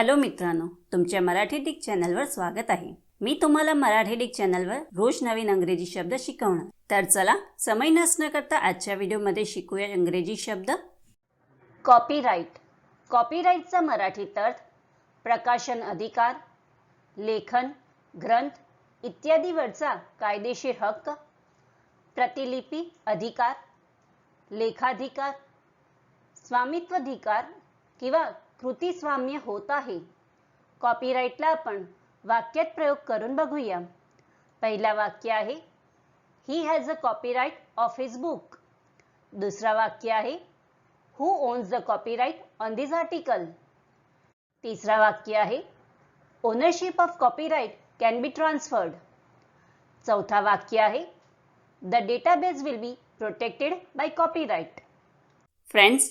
Hello मित्रांनो तुमच्या Marathi Dick चॅनलवर स्वागत आहे. मी तुम्हाला मराठी डिक चॅनलवर रोज नवीन अंग्रेजी शब्द शिकवणार. तर चला समय नसणं करता आजच्या व्हिडिओमध्ये शिकूया इंग्रजी शब्द. कॉपीराईट कॉपीराईटचा मराठीत अर्थ प्रकाशन अधिकार लेखन ग्रंथ इत्यादीवरचा कायदेशीर हक्क प्रतिलिपी अधिकार लेखाधिकार स्वामित्वाधिकार किंवा कृतीस्वाम्य होत आहे. कॉपीराईटला आपण वाक्यात प्रयोग करून बघूया. पहिला वाक्य आहे he has a copyright of his book दुसरा वाक्य आहे who owns the copyright on this article तिसरा वाक्य आहे ownership of copyright can be transferred चौथा वाक्य आहे the database will be protected by copyright friends